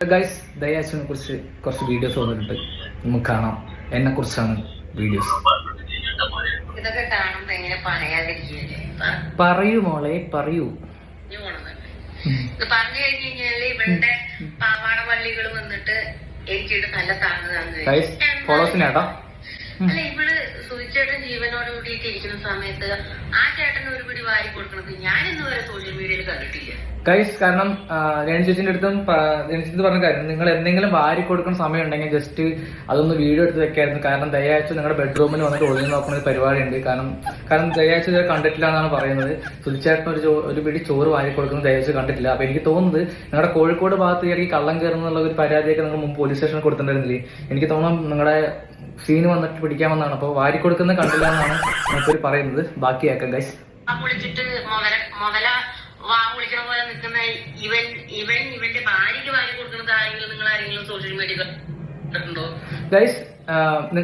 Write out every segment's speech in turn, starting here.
Guys ദയാശിനെ കുറിച്ച് കുറച്ച് videos വന്നിട്ടുണ്ട്. നമുക്ക് കാണാം. എന്നെ കുറിച്ചാണ് വീഡിയോസ് പറയൂ മോളെ പറയൂ. ഫോളോസിനാട്ടോ അല്ല ഇവൾ സുചേട്ടൻ ജീവനോട് കൂടിയിട്ട് ഇരിക്കുന്ന സമയത്ത് ആ ചേട്ടൻ ഒരു പിടി വാരി കൊടുക്കണത് ഞാൻ ഇന്ന് വരെ സോഷ്യൽ ഗൈസ് കാരണം രേണു ചേച്ചിന്റെ അടുത്തും രേണു ചേച്ചി പറഞ്ഞ കാര്യം നിങ്ങൾ എന്തെങ്കിലും വാരി കൊടുക്കുന്ന സമയം ഉണ്ടെങ്കിൽ ജസ്റ്റ് അതൊന്ന് വീഡിയോ എടുത്ത് വെക്കായിരുന്നു. കാരണം ദയാഴ്ച നിങ്ങളുടെ ബെഡ്റൂമിൽ വന്നിട്ട് ഒളിഞ്ഞു നോക്കുന്ന ഒരു പരിപാടിയുണ്ട്. കാരണം കാരണം ദയാഴ്ച ഇതുവരെ കണ്ടിട്ടില്ല എന്നാണ് പറയുന്നത്. സുധിച്ചേട്ടൻ ഒരു ഒരു പിടി ചോറ് വാരി കൊടുക്കുന്നത് ദയാഴ്ച കണ്ടിട്ടില്ല. അപ്പൊ എനിക്ക് തോന്നുന്നത് നിങ്ങളുടെ കോഴിക്കോട് ഭാഗത്ത് കയറി കള്ളം കയറുന്നുള്ള ഒരു പരാതിയൊക്കെ നിങ്ങൾ മുമ്പ് പോലീസ് സ്റ്റേഷനിൽ കൊടുത്തിട്ടുണ്ടായിരുന്നില്ലേ? എനിക്ക് തോന്നുന്നു നിങ്ങളുടെ സീന് വന്നിട്ട് പിടിക്കാമെന്നാണ്. അപ്പോൾ വാരി കൊടുക്കുന്നത് കണ്ടില്ല എന്നാണ് നമുക്കൊരു പറയുന്നത്. ബാക്കിയാക്കാം ഗൈസ് മുതല വിളിക്കണ പോലെ നിൽക്കുന്ന ഇവൻ ഇവൻ ഇവന്റെ ഭാര്യയ്ക്ക് വാങ്ങി കൊടുക്കുന്നത് ആരെങ്കിലും നിങ്ങൾ ആരെങ്കിലും സോഷ്യൽ മീഡിയ കണ്ടിട്ടുണ്ടോ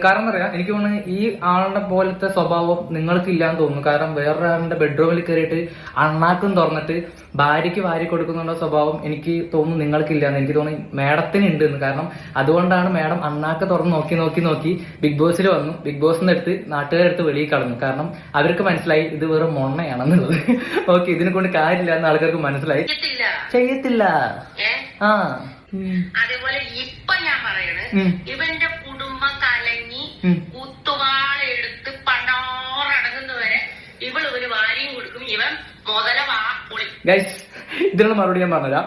കാരണം പറയാം എനിക്ക് തോന്നുന്നു ഈ ആളുടെ പോലത്തെ സ്വഭാവം നിങ്ങൾക്ക് ഇല്ലാന്ന് തോന്നുന്നു. കാരണം വേറൊരാളുടെ ബെഡ്റൂമിൽ കയറിയിട്ട് അണ്ണാക്കും തുറന്നിട്ട് ഭാര്യയ്ക്ക് വാരി കൊടുക്കുന്നുള്ള സ്വഭാവം എനിക്ക് തോന്നുന്നു നിങ്ങൾക്ക് നിങ്ങൾക്കില്ലാന്ന്. എനിക്ക് തോന്നുന്നു മേഡത്തിന് ഉണ്ട് എന്ന്. കാരണം അതുകൊണ്ടാണ് മേഡം അണ്ണാക്ക് തുറന്ന് നോക്കി നോക്കി നോക്കി ബിഗ് ബോസിൽ വന്നു. ബിഗ് ബോസിന്റെ എടുത്ത് നാട്ടുകാരെടുത്ത് വെളിയിൽ കളഞ്ഞു. കാരണം അവർക്ക് മനസ്സിലായി ഇത് വെറും മൊണ്ണയാണെന്നുള്ളത്. ഓക്കെ ഇതിനെ കൊണ്ട് കാര്യമില്ല എന്ന് ആൾക്കാർക്ക് മനസ്സിലായി. ചെയ്യത്തില്ല. ആ. അതേപോലെ ഇപ്പൊ ഞാൻ പറയുന്നത് ഇവന്റെ കുടുംബം കലങ്ങി ഉം. കുത്തുവാള എടുത്ത് പണ്ടോറടങ്ങുന്നവരെ ഇവൾ ഒരു വാരിയും കൊടുക്കും. ഇവൻ മുതല വാ പൊളി. ഗൈസ് ഇതിനുള്ള മറുപടി ഞാൻ പറഞ്ഞുതരാം.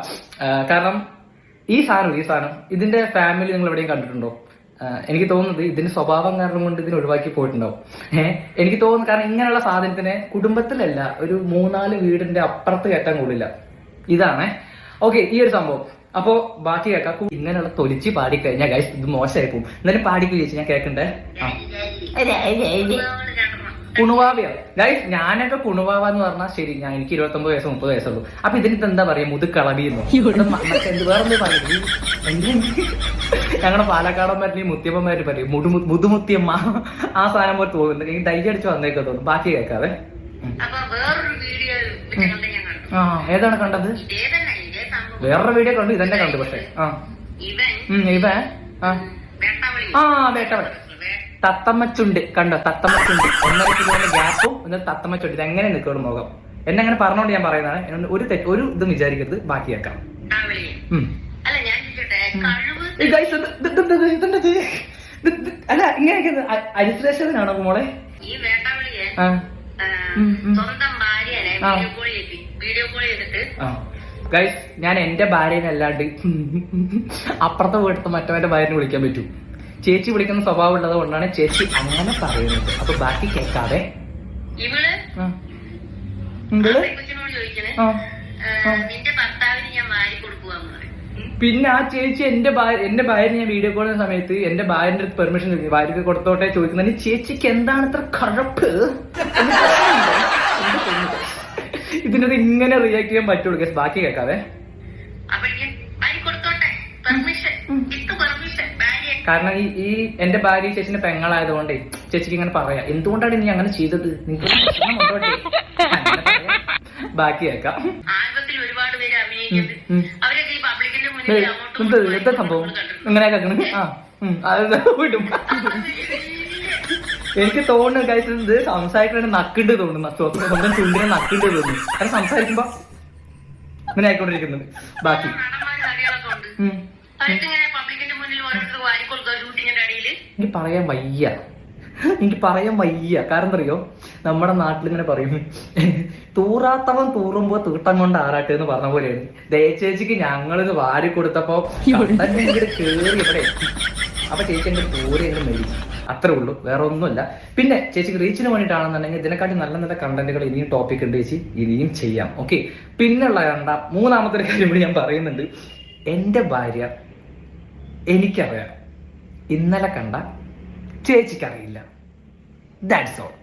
കാരണം ഈ സാധനം ഈ സാധനം ഇതിന്റെ ഫാമിലി നിങ്ങൾ എവിടെയും കണ്ടിട്ടുണ്ടോ? എനിക്ക് തോന്നുന്നത് ഇതിന്റെ സ്വഭാവം കാരണം കൊണ്ട് ഇതിന് ഒഴിവാക്കി പോയിട്ടുണ്ടാവും. ഏഹ് എനിക്ക് തോന്നുന്നു കാരണം ഇങ്ങനെയുള്ള സാധനത്തിനെ കുടുംബത്തിലല്ല ഒരു മൂന്നാൽ വീടിന്റെ അപ്പുറത്ത് കയറ്റാൻ കൊള്ളില്ല. ഇതാണ്. ഓക്കെ ഈ ഒരു സംഭവം. അപ്പോ ബാക്കി കേൾക്കാം. കു- ഇങ്ങനെയുള്ള തൊലിച്ച് പാടിക്കഴിഞ്ഞാൽ ഗൈസ് ഇത് മോശമായി പോകും എന്നാലും പാടിക്കു ചേച്ചി ഞാൻ കേൾക്കണ്ടേ? കുണുവാവയോ? ഗൈസ് ഞാനൊക്കെ കുണുവാവ എന്ന് പറഞ്ഞാൽ ശരി ഞാൻ എനിക്ക് ഇരുപത്തൊമ്പത് വയസ്സ് മുപ്പത് വയസ്സുള്ളൂ അപ്പൊ ഇതിനിപ്പോ എന്താ പറയാ മുതുക്കളവിയെന്നോ? അത് മ- മറ്റേ എന്ത് വേറെ എന്താ പറയുന്നത് ഞങ്ങളുടെ പാലക്കാടന്മാരിൽ മുത്തിയമ്മമാര് പറയും മുടു മുതുമുത്തിയമ്മ. ആ സാധനം പോലെ തോന്നുന്നു. എനിക്ക് ഡൈ അടിച്ച് വന്നേക്കോ തോന്നുന്നു. ബാക്കി കേൾക്കാവേ. ആ ഏതാണ് കണ്ടത്? വേറൊരു വീഡിയോ കണ്ടു ഇതെന്നെ കണ്ടു പക്ഷേ. ആ. ഇവൻ വേട്ടാവളി. തത്തമ്മച്ചുണ്ട് കണ്ടോ? തത്തമ്മച്ചുണ്ട്. ഒന്നര കിലോന്റെ ഗ്യാപ്പും എന്നിട്ട് തത്തമ്മച്ചുണ്ട്. ഇത് എങ്ങനെ നിൽക്കണം മുഖം എന്നെ അങ്ങനെ പറഞ്ഞോണ്ട് ഞാൻ പറയുന്നതാണ്. എന്നോട് ഒരു തെറ്റ് ഒരു ഇതും വിചാരിക്കരുത്. ബാക്കിയാക്കാം. അല്ല ഇങ്ങനെയൊക്കെ അരിശ്രേഷനാണോ മോളെ? ഈ വേട്ടാവളിയെ ആ. ആ, ഉം, ഉം. സ്വന്തം ഭാര്യനെ വീഡിയോ കോൾ വീഡിയോ കോൾ ചെയ്തിട്ട് ആ. ഗൈസ് ഞാൻ എന്റെ ഭാര്യനെ അല്ലാണ്ട് അപ്പുറത്തെ വീട്ടിൽ മറ്റവന്റെ ഭാര്യനെ വിളിക്കാൻ പറ്റൂ. ചേച്ചി വിളിക്കുന്ന സ്വഭാവം ഉള്ളത് കൊണ്ടാണ് ചേച്ചി അങ്ങനെ പറയുന്നത്. അപ്പൊ ബാക്കി കേൾക്കാതെ. പിന്നെ ആ ചേച്ചി എന്റെ ഭാര്യ എന്റെ ഭാര്യ ഞാൻ വീഡിയോ കോൾ ചെയ്യുന്ന സമയത്ത് എന്റെ ഭാര്യന്റെ അടുത്ത് പെർമിഷൻ ചോദിക്കും. ഭാര്യക്ക് കൊടുത്തോട്ടെ ചോദിക്കുന്നതിന് ചേച്ചിക്ക് എന്താണ് ഇത്ര കഴപ്പ് എന്ന് പ്രശ്നമുണ്ടോ? എന്ത് തോന്നുന്നു? ഇതിനത് ഇങ്ങനെ റിയാക്ട് ചെയ്യാൻ പറ്റുള്ളൂ. കേസ് ബാക്കി കേൾക്കാവേ. ഭാര്യ. കാരണം ഈ ഈ എന്റെ ഭാര്യ ചേച്ചിന്റെ പെങ്ങളായതുകൊണ്ട് ചേച്ചിക്ക് ഇങ്ങനെ പറയാം. എന്തുകൊണ്ടാണ് നീ അങ്ങനെ ചെയ്തത്? ബാക്കി കേൾക്കാം. എന്ത് എന്താ സംഭവം. ഇങ്ങനെ കേൾക്കണ്. ആ അത് വിടും. എനിക്ക് തോന്നുന്നു കഴിച്ചത് ഇത് സംസാരിക്കണ നക്കിണ്ട് തോന്നുന്നു. സ്വന്തം ചുണ്ടിനെ നക്കിണ്ട് തോന്നുന്നു. കാരണം സംസാരിക്കുമ്പോ ഇങ്ങനെ ആയിക്കൊണ്ടിരിക്കുന്നുണ്ട്. ബാക്കി. എനിക്ക് പറയാൻ വയ്യ. എനിക്ക് പറയാൻ വയ്യ. കാരണം അറിയോ നമ്മുടെ നാട്ടിൽ ഇങ്ങനെ പറയും. തൂറാത്തവൻ തൂറുമ്പോ തീട്ടം കൊണ്ട് ആറാട്ട് എന്ന് പറഞ്ഞ പോലെയാണ്. ദയച്ചേച്ചിക്ക് ഞങ്ങളിത് വാരി കൊടുത്തപ്പോ കേറി ഇവിടെ എത്തി. അപ്പൊ ചേച്ചി എന്റെ തൂറി എന്ന് അത്രേ ഉള്ളൂ. വേറെ ഒന്നുമില്ല. പിന്നെ ചേച്ചിക്ക് റീച്ചിന് വേണ്ടിയിട്ടാണെന്നുണ്ടെങ്കിൽ ഇതിനെക്കാട്ടി നല്ല നല്ല കണ്ടന്റുകൾ ഇനിയും ടോപ്പിക് ഉണ്ട് ചേച്ചി. ഇനിയും ചെയ്യാം. ഓക്കെ പിന്നെയുള്ള കണ്ട മൂന്നാമത്തെ ഒരു കാര്യം കൂടി ഞാൻ പറയുന്നുണ്ട്. എന്റെ ഭാര്യ എനിക്കറിയാം. ഇന്നലെ കണ്ട ചേച്ചിക്കറിയില്ല. That's all